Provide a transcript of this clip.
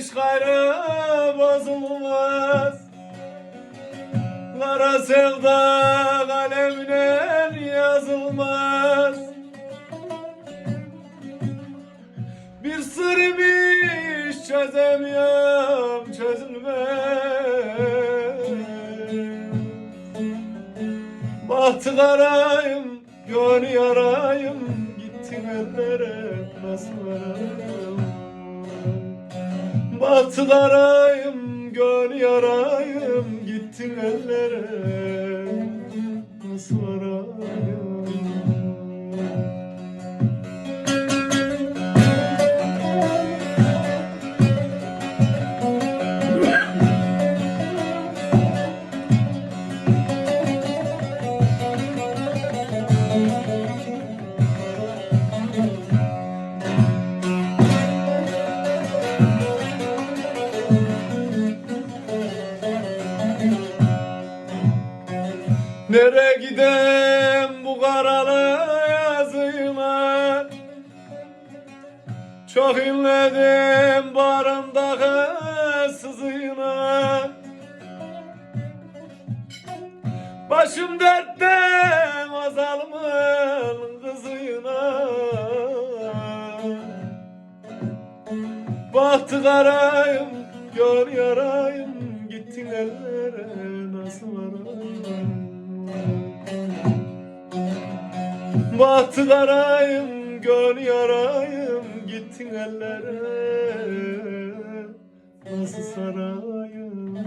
iş gayrı bozulmaz. Kara sevda kalemle yazılmaz. Bir sır imiş çözemiyorum çözülmez. Bahtı karayım, gönlü yarayım Gittin ellere nasıl varayım Bahtı karayım, gönlü yarayım Gittin ellere Nere gidem bu karalı yazıyla? Çok inledim barındaki sızıyla. Başım dertte azalımın kızıyla. Bahtı karayım, gör yarayım Gittin ellere nasıl varayım Bahtı karayım, yarayım Gittin ellere. Nasıl sarayım